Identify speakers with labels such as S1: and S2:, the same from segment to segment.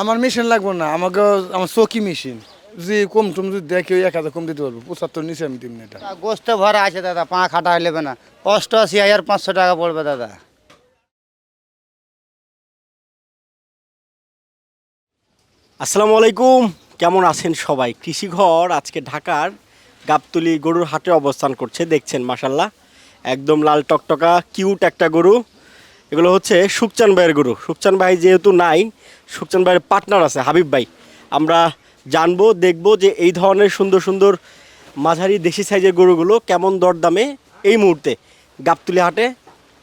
S1: আমার মেশিন লাগবে না আমাকে আমার চকি মেশিন যদি কম টম যদি দেখে ওই এক হাজার কম দিতে পারব। পঁচাত্তর নিচে আমি দিব না এটা।
S2: গোস্ত ভরা আছে দাদা পা খাটা হইলেবে না। অষ্টআশি হাজার পাঁচশো টাকা পড়বে দাদা।
S3: আসসালামু আলাইকুম কেমন আছেন সবাই? কৃষিঘর আজকে ঢাকার গাবতলি গরুর হাটে অবস্থান করছে দেখছেন মাসাল্লাহ একদম লাল টকটকা কিউট একটা গরু। এগুলো হচ্ছে সুকচান ভাইয়ের গরু। সুকচান ভাই যেহেতু নাই সুকচান ভাইয়ের পার্টনার আছে হাবিব ভাই। আমরা জানব দেখব যে এই ধরনের সুন্দর সুন্দর মাঝারি দেশি সাইজের গরুগুলো কেমন দরদামে এই মুহূর্তে গাবতলি হাটে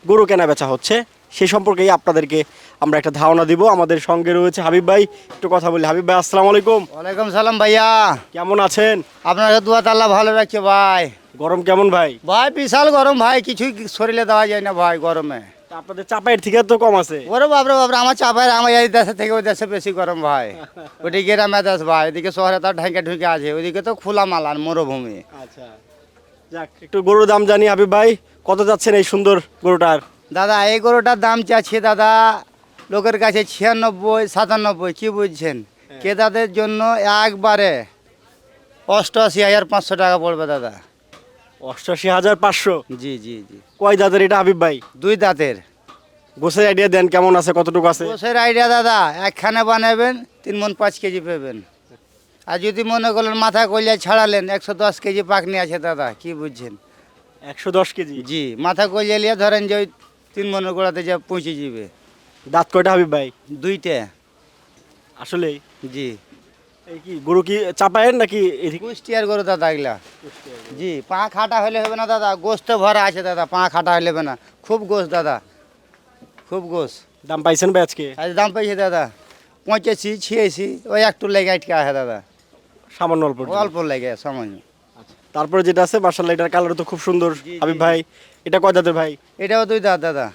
S3: গরু কেনা বেচা হচ্ছে সেই সম্পর্কেই আপনাদেরকে আমরা একটা ধারণা দিব। আমাদের সঙ্গে রয়েছে হাবিব ভাই একটু কথা বলি। হাবিব ভাই আসসালামু আলাইকুম।
S2: ওয়ালাইকুম সালাম ভাইয়া।
S3: কেমন আছেন?
S2: আপনাকে দুয়া তাল্লা ভালো রাখছে ভাই।
S3: গরম কেমন ভাই?
S2: ভাই বিশাল গরম ভাই কিছুই শরীরে দেওয়া যায় না ভাই গরমে।
S3: আপনাদের চাপাইয়ের থেকে তো কম আছে।
S2: ওরে বাপরে বাপরে আমার চাপায় আমার এই দেশে থেকে ওই দেশে বেশি গরম ভাই। ওদিকে গ্রামে দেশ ভাই এদিকে শহরে তো ঢাকে ঢুকে আছে ওইদিকে তো খোলা মালান মরুভূমি।
S3: আচ্ছা যাক একটু গরুর দাম জানি হাবিব ভাই কত যাচ্ছেন এই সুন্দর গরুটার?
S2: দাদা এই গরুটার দাম চাচ্ছি দাদা লোকের কাছে ছিয়ানব্বই সাতানব্বই কি বুঝছেন? ক্রেতাদের জন্য একবারে অষ্টআশি হাজার পাঁচশো টাকা পড়বে দাদা।
S3: অষ্টাশি হাজার পাঁচশো।
S2: জি জি জি।
S3: কয় দাঁতের এটা হাবিব ভাই?
S2: দুই দাঁতের।
S3: গোসের আইডিয়া দেন কেমন আছে কতটুকু আছে?
S2: কোষের আইডিয়া দাদা একখানে বানাবেন তিন মন পাঁচ কেজি পাবেন। আর যদি মনে করলেন মাথা কলিয়া ছাড়ালেন একশো দশ কেজি পাকনি আছে দাদা কি বুঝছেন?
S3: একশো দশ কেজি?
S2: জি মাথা কলিয়া নিয়ে ধরেন যে ওই তিন মনের গোড়াতে যা পৌঁছে যাবে।
S3: দাঁত কয়টা হাবিব ভাই?
S2: দুইটা।
S3: আসলে
S2: জি।
S3: এই কি গরু কি চাপায়েন নাকি এদিকে?
S2: কুষ্টিয়ার গরু দাদা এগুলা। জি পা খাটা হলে হবে না দাদা গোস্ত ভরা আছে দাদা পা খাটা হলে হবে না। খুব গোস দাদা খুব গোস
S3: দাম পাইছেন ভাই আজকে?
S2: আজ দাম পেয়েছে দাদা ওই একটু লেগে আটকে আছে দাদা।
S3: সামান্য অল্প
S2: অল্প লেগে সামান্য।
S3: তারপরে যেটা আছে মার্শাল্লাহ এটার কালার তো খুব সুন্দর। হাবিব ভাই এটা কয় দাঁতের ভাই?
S2: এটাও দুই দাঁত দাদা।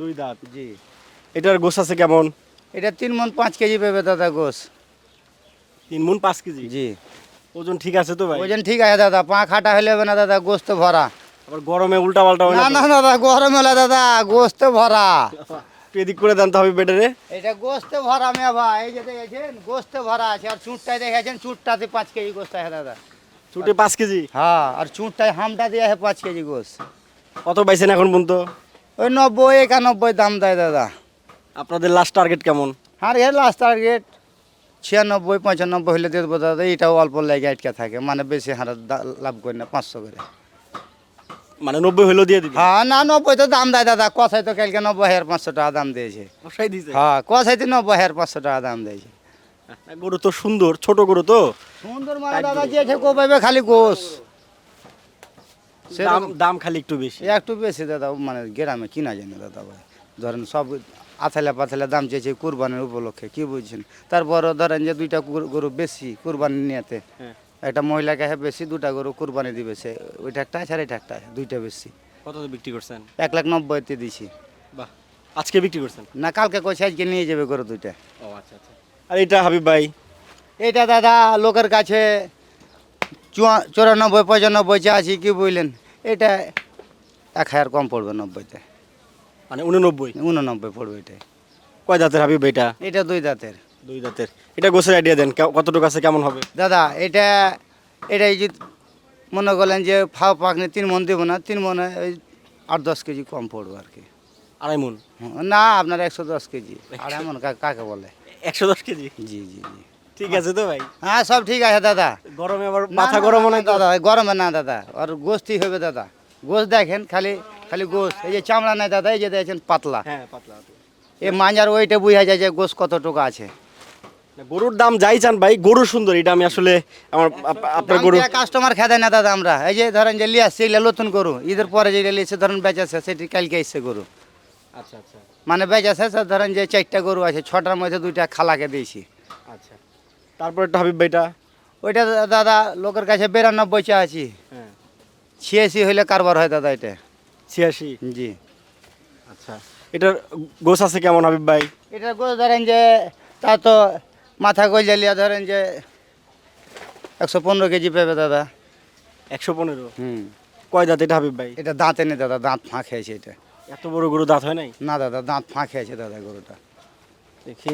S3: দুই দাঁত।
S2: জি।
S3: এটার গোস আছে কেমন?
S2: এটা তিন মন পাঁচ কেজি পাবে দাদা গোস
S3: তিন মুন পাঁচ কেজি?
S2: জি।
S3: ওজন ঠিক আছে তো ভাই?
S2: ওজন ঠিক আছে দাদা পা খাটা হলে হবে না দাদা গোস্ত ভরা।
S3: আবার গরমে উল্টা পাল্টা হয়
S2: না
S3: না
S2: দাদা গরম হলে দাদা গোস্ত ভরা?
S3: এদিক করে দেন তো হাবিব বেটারে।
S2: এটা গোস্ত ভরা মেয়া ভাই এই যে দেখেছেন গোস্ত ভরা আছে আর চুটটাই দেখেছেন চুটটাতে পাঁচ কেজি গোস্ত আছে দাদা।
S3: ছুটে পাঁচ কেজি?
S2: হ্যাঁ আর চুটটায় হামটা দিয়ে আছে পাঁচ কেজি গোস
S3: কত পাইছেন এখন পর্যন্ত?
S2: ওই নব্বই একানব্বই দাম দেয় দাদা।
S3: আপনাদের লাস্ট টার্গেট কেমন?
S2: আর এর লাস্ট টার্গেট ছিয়ানব্বই পঁচানব্বই হলে দিয়ে দেবো দাদা এটাও অল্প লেগে আটকে থাকে মানে বেশি হারে লাভ করি না পাঁচশো করে।
S3: মানে নব্বই হলেও দিয়ে দিবি?
S2: হ্যাঁ না নব্বই তো দাম দেয় দাদা কষাই তো কালকে নব্বই হাজার পাঁচশো টাকা দাম দিয়েছে। হ্যাঁ কষাই তো নব্বই হাজার পাঁচশো টাকা দাম দিয়েছে।
S3: গরু তো সুন্দর ছোট গরু তো।
S2: সুন্দর মানে দাদা যে কো পাবে খালি গোস।
S3: দাম দাম খালি একটু বেশি।
S2: একটু বেশি দাদা মানে গ্রামে কিনা যায় না দাদা ভাই। ধরেন সব আথালে পাথালে দাম চেয়েছে কুরবানির উপলক্ষে কি বুঝছেন? তারপরও ধরেন যে দুইটা গরু- বেশি কুরবানি নিয়েতে
S3: হ্যাঁ।
S2: একটা মহিলাকে হ্যাঁ বেশি দুটা গরু কুরবানি দিবে সে ওইটা একটা আছে আর এটা একটা দুইটা বেশি।
S3: কত বিক্রি করছেন?
S2: এক লাখ নব্বইতে দিছি।
S3: বাহ আজকে বিক্রি করছেন?
S2: না কালকে কইছে আজকে নিয়ে যাবে গরু দুইটা।
S3: ও আচ্ছা আচ্ছা। আর এটা হাবিব ভাই?
S2: এটা দাদা লোকের কাছে চুয়া চুরানব্বই পঁচানব্বই আছি কি বুঝলেন? এটা এক হাজার কম পড়বে নব্বইতে।
S3: মানে উননব্বই?
S2: উননব্বই পড়বে এটা
S3: কয় দাঁতের হাবিব ভাই এটা?
S2: এটা দুই দাঁতের
S3: দুই দাঁতের এটা গোসের আইডিয়া দেন কতটুকু আছে কেমন হবে?
S2: দাদা এটা এটা এই যে মনে করলেন যে ফাও পাকনি তিন মন দেবো না তিন মনে ওই আট দশ কেজি কম পড়বে আর কি।
S3: আড়াই মন?
S2: না আপনার একশো দশ কেজি। আর এমন কা- কাকে বলে?
S3: একশো দশ কেজি?
S2: জি জি জি।
S3: ঠিক আছে তো ভাই।
S2: হ্যাঁ সব ঠিক আছে দাদা।
S3: গরমে আবার মাথা গরম
S2: না, দাদা গরমে না দাদা। আর গোস্তি হবে দাদা। গোস দেখেন খালি খালি গোস এই যে চামড়া নাই দাদা এই যে দেখছেন পাতলা।
S3: হ্যাঁ পাতলা
S2: এই মাঞ্জার ওইটা বুঝা যায় যে গোস কতটুকু আছে।
S3: গরুর দাম যাই চান ভাই গরু সুন্দর এটা আমি আসলে আমার আপনার গরু
S2: কাস্টমার খেতে না দাদা আমরা। এই যে ধরেন যে লিয়ে আসছে এগুলো নতুন গরু ঈদের পরে যে লিয়েছে ধরেন বেচাছে সেটি কালকে এসছে গরু।
S3: আচ্ছা আচ্ছা।
S2: মানে বেচাছে ধরেন যে চারটা গরু আছে ছটার মধ্যে দুইটা খালাকে দিয়েছি।
S3: আচ্ছা। তারপর একটা হাবিব ভাইটা?
S2: ওইটা দাদা লোকের কাছে বিরানব্বই চা আছি
S3: হ্যাঁ।
S2: ছিয়াশি হইলে কারবার হয় দাদা এটা।
S3: ছিয়াশি।
S2: জি।
S3: আচ্ছা এটার গোস আছে কেমন হাবিব ভাই?
S2: এটা গরু ধরেন যে তা তো মাথা গইলে লিয়া ধরেন যে একশো পনেরো কেজি পেবে দাদা।
S3: একশো পনেরো?
S2: হুম।
S3: কয় দাঁত এটা হাবিব ভাই?
S2: এটা দাঁতে নেই দাদা দাঁত ফাঁক খেয়েছে এটা।
S3: এত বড় গরু দাঁত হয় নাই?
S2: না দাদা দাঁত ফাঁক খেয়েছে দাদা গরুটা।
S3: দেখি।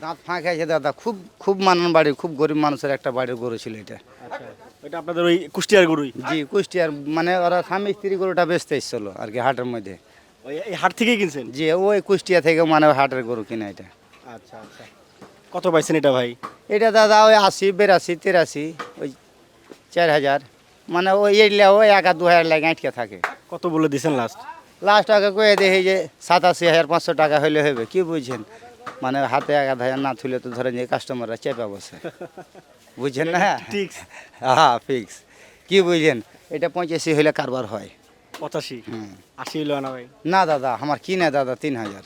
S2: দাঁত- ফাঁকা আছে দাদা। খুব খুব মানন বাড়ি খুব গরিব মানুষের একটা বাড়ির গরু ছিল এটা।
S3: আচ্ছা। এটা আপনাদের ওই কুষ্টিয়ার গরুই?
S2: জি কুষ্টিয়ার মানে ওরা স্বামী স্ত্রী গরুটা বেচতে এসেছিল আর কি হাটের মধ্যে।
S3: ওই এই হাট থেকেই কিনছেন?
S2: জি ওই কুষ্টিয়া থেকে মানে হাটের গরু কিনা এটা।
S3: আচ্ছা আচ্ছা। কত পাইছেন এটা ভাই?
S2: এটা দাদা ওই আশি বেরাশি তেরাশি ওই চার হাজার। মানে ওই এলে ওই এক আর দু হাজার লাগে আটকে থাকে।
S3: কত বলে দিছেন লাস্ট
S2: লাস্ট আগে কয়ে দেখি যে সাতাশি হাজার পাঁচশো টাকা হলে হবে কি বুঝছেন? মানে হাতে এক আধ হাজার না তুলে তো ধরেন যে কাস্টমাররা চেপে বসে। বুঝছেন না?
S3: ঠিক
S2: হ্যাঁ ফিক্স কি বুঝছেন এটা পঁচাশি হলে কারবার হয়।
S3: পঁচাশি। আশি হইল না ভাই?
S2: না দাদা আমার কিনা দাদা তিন হাজার।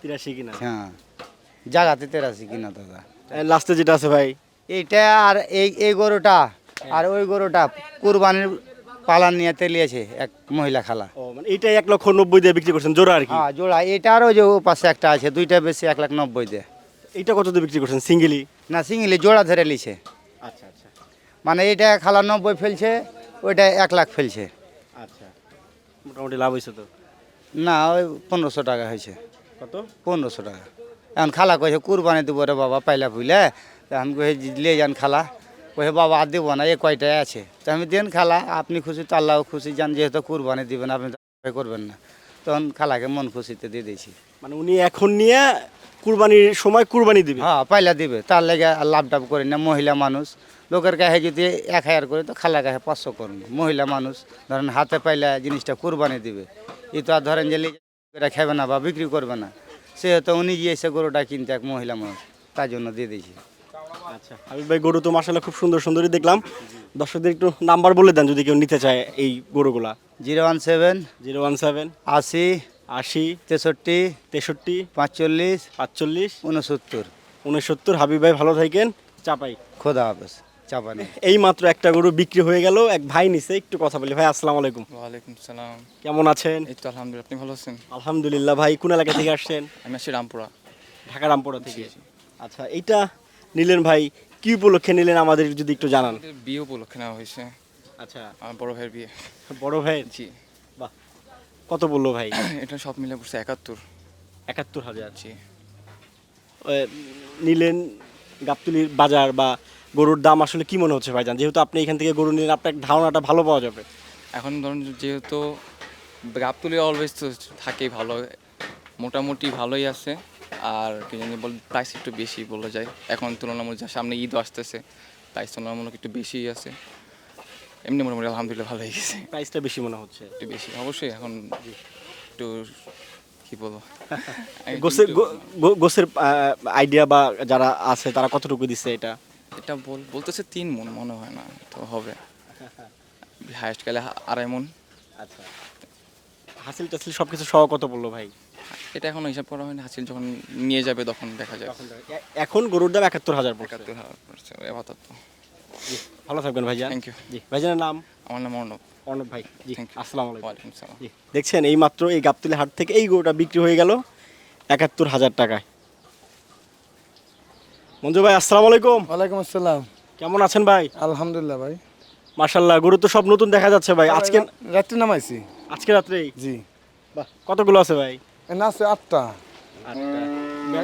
S3: তিরাশি কিনা?
S2: হ্যাঁ। জাগাতে তেরাশি কিনা দাদা।
S3: লাস্টে যেটা আছে ভাই?
S2: এইটা আর এই এই গরুটা আর ওই গরুটা কুরবানির পালান নিয়ে তেলিয়েছে এক মহিলা খালা।
S3: ও মানে এইটাই এক লক্ষ নব্বই দিয়ে বিক্রি করছেন জোড়া আর কি?
S2: হ্যাঁ জোড়া। এটারও যে ও পাশে একটা আছে দুইটা বেশি এক লাখ নব্বই দে
S3: এইটা কত দিয়ে বিক্রি করছেন সিঙ্গেলি?
S2: না সিঙ্গলি জোড়া ধরে লিছে
S3: আচ্ছা আচ্ছা।
S2: মানে এইটা খালা নব্বই ফেলছে ওইটা এক লাখ ফেলছে।
S3: আচ্ছা। মোটামুটি লাভ হয়েছে তো?
S2: না ওই পনেরোশো টাকা হয়েছে।
S3: কত?
S2: পনেরোশো টাকা। এখন খালা কইছে কুরবানি দেবো রে বাবা পাইলা তা আমি কই লিয়ে যান খালা। কইছে বাবা আর দেবো না এ কয়টায় আছে? তো আমি দেন খালা আপনি খুশি তো আল্লাহ খুশি যান যেহেতু কুরবানি দিবেন আপনি করবেন না। তখন খালাকে মন খুশিতে দিয়ে দিয়েছি।
S3: মানে উনি এখন নিয়ে কুরবানির সময় কুরবানি দিবে।
S2: হ্যাঁ পাইলা দিবে। তার লেগে লাভ টাভ করি না মহিলা মানুষ। লোকের কাছে যদি এক হাজার করে তো খালা কাছে পাঁচশো করুন। মহিলা মানুষ ধরেন হাতে পাইলা জিনিসটা কুরবানি দিবে। এই তো আর ধরেন যে করে খাবে না বা বিক্রি করবে না সেহেতু উনি গিয়েছে গরুটা কিনতে এক মহিলা মানুষ তার জন্য দিয়ে দিয়েছি।
S3: আচ্ছা আমি ভাই গরু তো মাসাল্লাহ খুব সুন্দর সুন্দরই দেখলাম। দর্শকদের একটু নাম্বার বলে দেন যদি কেউ নিতে চায় এই গরুগুলা।
S2: Zero one seven
S3: zero one seven
S2: আশি
S3: আশি
S2: তেষট্টি
S3: তেষট্টি
S2: পাঁচচল্লিশ
S3: পাঁচচল্লিশ
S2: উনসত্তর
S3: উনসত্তর হাবিব ভাই ভালো থাকেন। চাপাই
S2: খোদা হাফেজ। চাপানি
S3: এই মাত্র একটা গরু বিক্রি হয়ে গেল। এক ভাই নিছে একটু কথা বলি। ভাই আসসালামু আলাইকুম।
S4: ওয়ালাইকুম সালাম।
S3: কেমন আছেন?
S4: এই তো আলহামদুলিল্লাহ আপনি ভালো আছেন?
S3: আলহামদুলিল্লাহ ভাই কোন এলাকা থেকে আসছেন?
S4: আমি আসছি রামপুরা।
S3: ঢাকা রামপুরা থেকে। আচ্ছা এইটা নিলেন ভাই কি উপলক্ষে নিলেন? আমাদের যদি একটু জানান।
S4: বিয়ে উপলক্ষে নেওয়া হয়েছে।
S3: আচ্ছা।
S4: আমার বড় ভাইয়ের বিয়ে।
S3: বড় ভাই
S4: জি।
S3: কত বলল ভাই?
S4: এটা সব মিলে পড়ছে একাত্তর।
S3: একাত্তর হাজার।
S4: জি।
S3: নিলেন গাবতলির বাজার বা গরুর দাম আসলে কি মনে হচ্ছে ভাইজান? যেহেতু আপনি এখান থেকে গরু নিলেন আপনার ধারণাটা ভালো পাওয়া যাবে।
S4: এখন ধরুন যেহেতু গাবতুলি অলওয়েজ তো থাকেই ভালো মোটামুটি ভালোই আছে। আর কি জানি বল প্রাইস একটু বেশি বলা যায়। এখন তুলনামূলক সামনে ঈদ আসতেছে প্রাইস তুলনামূলক একটু বেশিই আছে। এমনি মোটামুটি আলহামদুলিল্লাহ ভালো হয়ে গেছে।
S3: প্রাইসটা বেশি মনে হচ্ছে।
S4: একটু বেশি অবশ্যই এখন একটু কি বলব?
S3: গোসের আইডিয়া বা যারা আছে তারা কতটুকু দিচ্ছে এটা?
S4: এটা বল বলতেছে তিন মন মনে হয় না তো হবে। হায়েস্ট গেলে আড়াই মন।
S3: আচ্ছা। হাসিল টাসিল সব কিছু সহ কত বলল ভাই?
S4: এটা এখনও হিসাব করা হয়নি হাসিল যখন নিয়ে যাবে তখন দেখা যাবে।
S3: এখন গরুর দাম একাত্তর হাজার
S4: একাত্তর হাজার পড়ছে আপাতত
S3: জি, ভালো থাকবেন ভাইজান
S4: Thank you.
S3: জি ভাইজানের নাম?
S4: আমার নাম অর্ণব।
S3: অর্ণব ভাই জি
S4: থ্যাংক ইউ
S3: আসসালামু আলাইকুম। জি দেখছেন এই মাত্র এই গাবতলি হাট থেকে এই গরুটা বিক্রি হয়ে গেল একাত্তর হাজার টাকায়। মঞ্জু ভাই আসসালামু আলাইকুম।
S1: ওয়ালাইকুম আসসালাম।
S3: কেমন আছেন ভাই?
S1: আলহামদুলিল্লাহ ভাই।
S3: মার্শাল্লাহ গরু তো সব নতুন দেখা যাচ্ছে ভাই। আজকে
S1: রাত্রি নামাইছি।
S3: আজকে রাত্রেই?
S1: জি।
S3: বাহ কতগুলো আছে ভাই?
S1: না আছে আটটা।
S3: আটটা।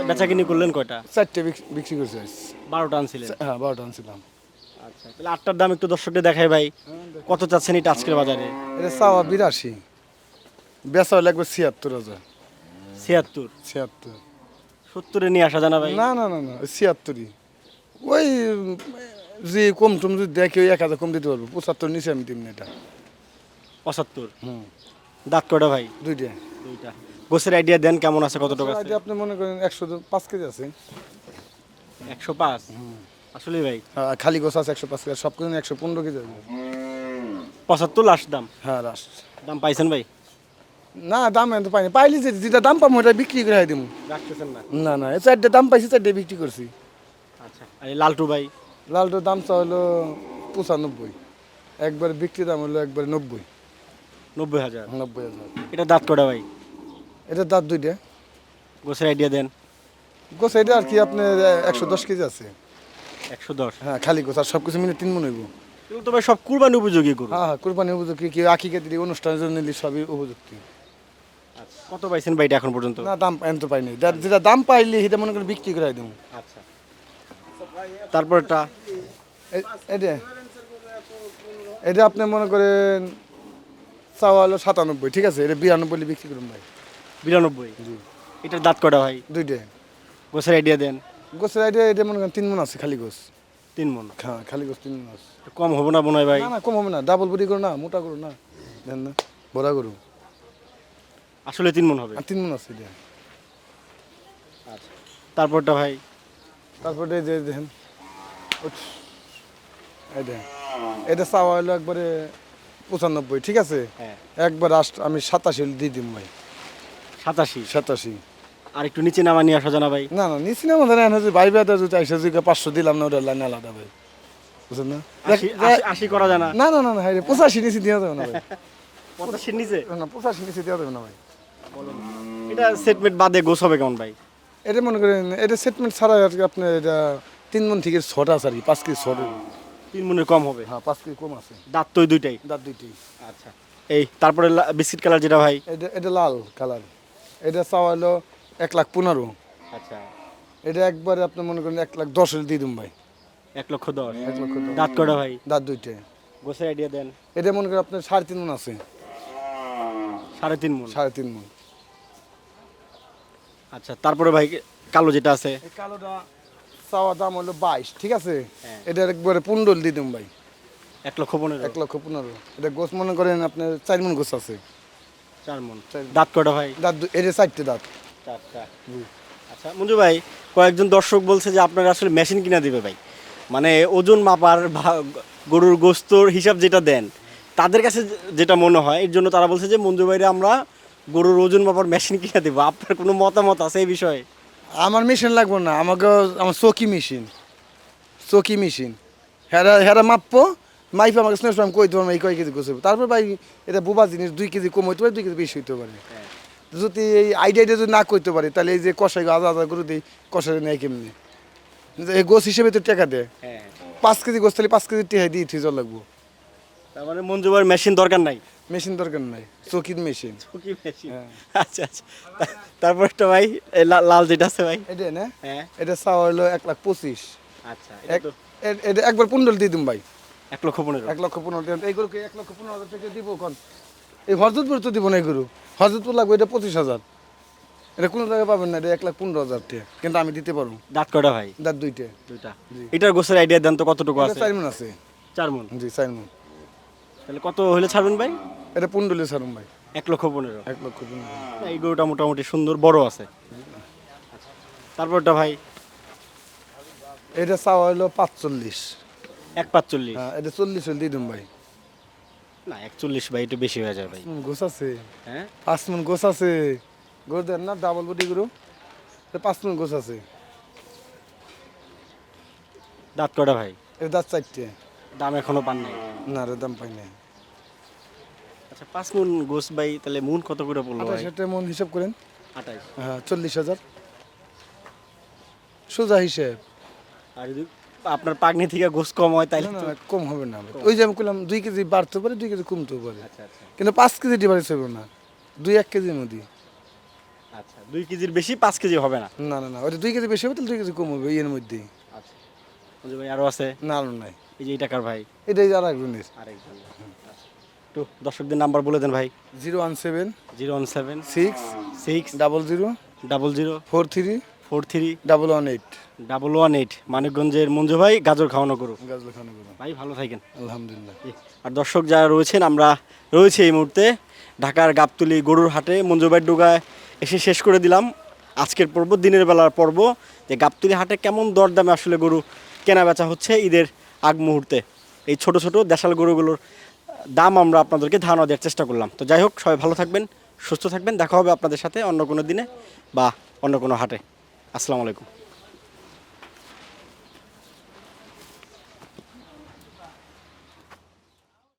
S3: বেচা কিনি করলেন কয়টা?
S1: চারটে বিক্রি করছে।
S3: বারোটা আনছিলেন।
S1: হ্যাঁ বারোটা আনছিলাম।
S3: আচ্ছা তাহলে আটটার দাম একটু দর্শকদের দেখাই ভাই। কত চাচ্ছেন এটা আজকের বাজারে?
S1: এটা চাওয়া বিরাশি। বেচা লাগবে ছিয়াত্তর হাজার।
S3: ছিয়াত্তর?
S1: ছিয়াত্তর।
S3: সত্তরে নিয়ে আসা জানা ভাই?
S1: না না না না ছিয়াত্তরই। ওই যে কম টম যদি দেখে ওই এক হাজার কম দিতে পারব। পঁচাত্তর নিচে আমি দিন এটা।
S3: পঁচাত্তর?
S1: হুম।
S3: দাঁত কয়টা ভাই?
S1: দুইটা।
S3: দুইটা। গোসের আইডিয়া দেন কেমন আছে কত টাকা
S1: আপনি মনে করেন একশো পাঁচ কেজি আছে।
S3: একশো পাঁচ? আসলে ভাই।
S1: হ্যাঁ খালি গোছ আছে একশো পাঁচ কেজি সব কিছু একশো পনেরো কেজি
S3: পঁচাত্তর লাস্ট দাম।
S1: হ্যাঁ লাস্ট
S3: দাম পাইছেন ভাই?
S1: না দাম এত পাইনি। পাইলি যে যেটা দাম পাবো ওটা বিক্রি করে দিব
S3: রাখতেছেন না?
S1: না চারটে দাম পাইছি চারটে বিক্রি করছি।
S3: আচ্ছা আর এই লালটু ভাই?
S1: লালটোর দাম চা হলো পঁচানব্বই। একবার বিক্রি দাম হলো একবার নব্বই।
S3: নব্বই হাজার।
S1: নব্বই হাজার।
S3: এটা দাঁত কটা ভাই?
S1: এটা দাঁত দুইটা।
S3: গোসের আইডিয়া দেন।
S1: গোছ এটা আর কি আপনার একশো দশ কেজি আছে।
S3: একশো দশ।
S1: হ্যাঁ খালি গোছ আর সব কিছু মিলে তিন মনে হইব।
S3: এগুলো তো ভাই সব কুরবানি উপযোগী গরু।
S1: হ্যাঁ হ্যাঁ কোরবানি উপযুক্ত কি আকিকে দিলি অনুষ্ঠানের জন্য নিলি সবই উপযুক্ত।
S3: আচ্ছা কত পাইছেন ভাই এটা এখন পর্যন্ত?
S1: না দাম এত পাইনি যা- যেটা দাম পাইলে সেটা মনে করেন বিক্রি করে দেবো।
S3: আচ্ছা। তারপরটা?
S1: এটা এটা আপনি মনে করেন চাওয়া হলো সাতানব্বই ঠিক আছে? এটা বিরানব্বই বিক্রি করুন ভাই।
S3: বিরানব্বই? এটার দাঁত কটা ভাই?
S1: দুইটা।
S3: গোছের আইডিয়া দেন।
S1: গোসের আইডিয়া এটা মনে করেন তিন মন আছে খালি গোস
S3: তিন মন?
S1: হ্যাঁ খালি গোস তিন মন আছে।
S3: কম হবে না মনে হয় ভাই?
S1: না না কম হবে না। ডাবল বডি করো না মোটা করো না। দেন না বড়া করু।
S3: আসলে তিন মন হবে।
S1: আর তিন মন আছে এটা
S3: আচ্ছা। তারপরটা ভাই?
S1: তারপরে এই যে দেখেন দেখেন এটা চাওয়া হলো একবারে পঁচানব্বই ঠিক আছে?
S3: হ্যাঁ।
S1: একবার রাষ্ট্র আমি সাতাশি দিয়ে দিব ভাই।
S3: সাতাশি?
S1: সাতাশি।
S3: আর একটু নিচে নামা নিয়ে আসা জানা ভাই।
S1: না না নিচ্ছি না আমাদের এনে যে ভাই বেদা যদি আইসা যদি পাঁচশো দিলাম না ওটা লাইন আলাদা ভাই। বুঝলেন না?
S3: আশি করা জানা
S1: না। না না না রে পঁচাশি নিচে দেওয়া যাবে না ভাই।
S3: পঁচাশির নিচে?
S1: না পঁচাশি নিচে দেওয়া যাবে না ভাই।
S3: এটা সেটমেট বাদে গোছ হবে কেমন ভাই?
S1: এটা মনে করেন এটা সেটমেন্ট ছাড়া আর আপনার এটা তিন মন থেকে ছটা আছে আর কি পাঁচ কেজি ছটা।
S3: তিন মনের কম হবে?
S1: হ্যাঁ পাঁচ কেজি কম আছে।
S3: দাঁত তো দুইটাই?
S1: দাঁত দুইটি
S3: আচ্ছা। এই তারপরে বিস্কিট কালার যেটা ভাই?
S1: এটা এটা লাল কালার। এটা চাওয়া হলো এক লাখ পনেরো।
S3: আচ্ছা।
S1: এটা একবারে আপনি মনে করেন এক লাখ দশ দিয়ে দিন ভাই।
S3: এক লক্ষ দশ।
S1: এক লক্ষ দশ।
S3: দাঁত কটা ভাই?
S1: দাঁত দুইটা।
S3: গোছের আইডিয়া দেন।
S1: এটা মনে করেন আপনার সাড়ে তিন মন আছে।
S3: সাড়ে তিন মন।
S1: সাড়ে তিন মন।
S3: আচ্ছা তারপরে ভাই কালো যেটা আছে?
S1: কালোটা চাওয়া দাম হলো বাইশ ঠিক আছে?
S3: হ্যাঁ।
S1: এটা একবারে পুন্ডল দিয়ে দিন ভাই।
S3: এক লক্ষ পনেরো।
S1: এক লক্ষ পনেরো। এটা গোছ মনে করেন আপনার চার মন গোছ আছে।
S3: চার মন। দাঁত কটা ভাই?
S1: দাঁত এটা চারটে দাঁত।
S3: চারটা আচ্ছা। মঞ্জু ভাই কয়েকজন দর্শক বলছে যে আপনারা আসলে মেশিন কিনা দিবে ভাই। মানে ওজন মাপার গরুর গোস্তর হিসাব যেটা দেন তাদের কাছে যেটা মনে হয় এর জন্য তারা বলছে যে মঞ্জু ভাইরে আমরা গরুর ওজন মাপার মেশিন কিনা দেবো। আপনার কোনো মতামত আছে এই বিষয়ে?
S1: আমার মেশিন লাগবে না আমাকে আমার চকি মেশিন চকি মেশিন। হেরা হেরা মাপবো মাইফে আমাকে স্নেহ কই দেবো এই কয় কেজি গোছাবো তারপর ভাই এটা বুবা জিনিস দুই কেজি কম হইতে পারে দুই কেজি বেশি হইতে পারে। যদি এই আইডিয়াটা যদি না করতে পারে তাহলে এই যে কষাই আধা আধা করে দিই কষাই নেয় কেমনি? এই গোছ হিসেবে তো টাকা দেয়।
S3: হ্যাঁ।
S1: পাঁচ কেজি গোছ তাহলে পাঁচ কেজি টেহাই দিয়ে থিয়ে লাগবো।
S3: তার মানে মঞ্জু ভাইয়ের মেশিন দরকার নাই?
S1: মেশিন দরকার নাই চকির মেশিন।
S3: কি মেশিন।
S1: হ্যাঁ।
S3: আচ্ছা আচ্ছা। তারপর একটা ভাই লাল যেটা আছে ভাই।
S1: এটা না?
S3: হ্যাঁ।
S1: এটা চাওয়া হলো এক লাখ পঁচিশ।
S3: আচ্ছা
S1: এটা একবার পনেরো দিয়ে দিম ভাই।
S3: এক লক্ষ পনেরো।
S1: এক লক্ষ পনেরো টাকা এই গরুকে এক লক্ষ পনেরো হাজার টাকা দিব কোন? এই হরজতপুর তো দিব না এই গরু। হরজতপুর লাগবে এটা পঁচিশ হাজার। এটা কোনো জায়গায় পাবেন না এটা এক লাখ পনেরো হাজার টাকা। কিন্তু আমি দিতে পারব।
S3: দাঁত কটা ভাই?
S1: দাঁত দুইটা।
S3: দুইটা। এটার গোছের আইডিয়া দেন তো কতটুকু আছে?
S1: চার মন আছে।
S3: চার মন
S1: জি চার মন
S3: তাহলে কত হলে ছাড়বেন ভাই?
S1: এটা পনেরো হলে ছাড়ুন ভাই।
S3: এক লক্ষ পনেরো।
S1: এক লক্ষ পনেরো।
S3: এই গরুটা মোটামুটি সুন্দর বড় আছে। তারপরটা ভাই?
S1: এটা চাওয়া হলো পাঁচচল্লিশ।
S3: এক পাঁচচল্লিশ।
S1: হ্যাঁ এটা চল্লিশ হলে দিয়ে দিম ভাই।
S3: না একচল্লিশ ভাই একটু বেশি হয়ে যাবে ভাই।
S1: গোছ আছে।
S3: হ্যাঁ?
S1: পাঁচ মন গোছ আছে। গরু দেন না ডাবল বডি গরু। পাঁচ মন গোছ আছে।
S3: দাঁত কটা ভাই?
S1: এটা দাঁত চারটে।
S3: দাম এখনও পান নাই?
S1: না রে দাম পাই না
S3: আচ্ছা পাঁচ মুন গোস ভাই তাহলে মুন কত করে পড়ল
S1: আঠাশ
S3: ভাই
S1: হাজার মন হিসাব করেন।
S3: আঠাইশ
S1: হ্যাঁ চল্লিশ হাজার। সোজা হিসেব।
S3: আর আপনার পাগনি থেকে গোস কম হয় তাহলে
S1: না, না, কম হবে না ওই যে আমি বললাম দুই কেজি বাড়তে পারে দুই কেজি কমতেও পারে।
S3: আচ্ছা আচ্ছা।
S1: কিন্তু পাঁচ কেজি ডিফারেন্স হবে না। দুই এক কেজির মধ্যে।
S3: আচ্ছা দুই কেজির বেশি পাঁচ কেজি হবে না?
S1: না না না ওটা দুই কেজি বেশি হবে তাহলে দুই কেজি কম হবে এর মধ্যেই
S3: আচ্ছা। ভাই আরও আছে?
S1: না আরও নাই।
S3: এই যে এই টাকার ভাই।
S1: এটাই আর একজনের
S3: আরেকজন। আচ্ছা। একটু দর্শকদের নাম্বার বলে দেন ভাই।
S1: Zero one seven
S3: zero one seven
S1: six
S3: six
S1: double zero
S3: double zero
S1: four three
S3: four three
S1: double one eight.
S3: Double one eight মানিকগঞ্জের মঞ্জু ভাই গাজর খাওয়ানো করু
S1: গাছলা খানো করুন
S3: ভাই ভালো থাকেন।
S1: আলহামদুলিল্লাহ।
S3: আর দর্শক যারা রয়েছেন আমরা রয়েছে এই মুহূর্তে ঢাকার গাবতলি গরুর হাটে। মঞ্জুবাইয়ের ডোগায় এসে শেষ করে দিলাম। আজকের পর্ব দিনের বেলার পর্ব। যে গাবতুলি হাটে কেমন দরদামে আসলে গরু কেনা বেচা হচ্ছে ঈদের আগ মুহূর্তে। এই ছোট ছোট দেশাল গরুগুলোর দাম আমরা আপনাদেরকে ধারণা দেওয়ার চেষ্টা করলাম। তো যাই হোক সবাই ভালো থাকবেন সুস্থ থাকবেন। দেখা হবে আপনাদের সাথে অন্য কোনো দিনে বা অন্য কোনো হাটে। আসসালামু আলাইকুম।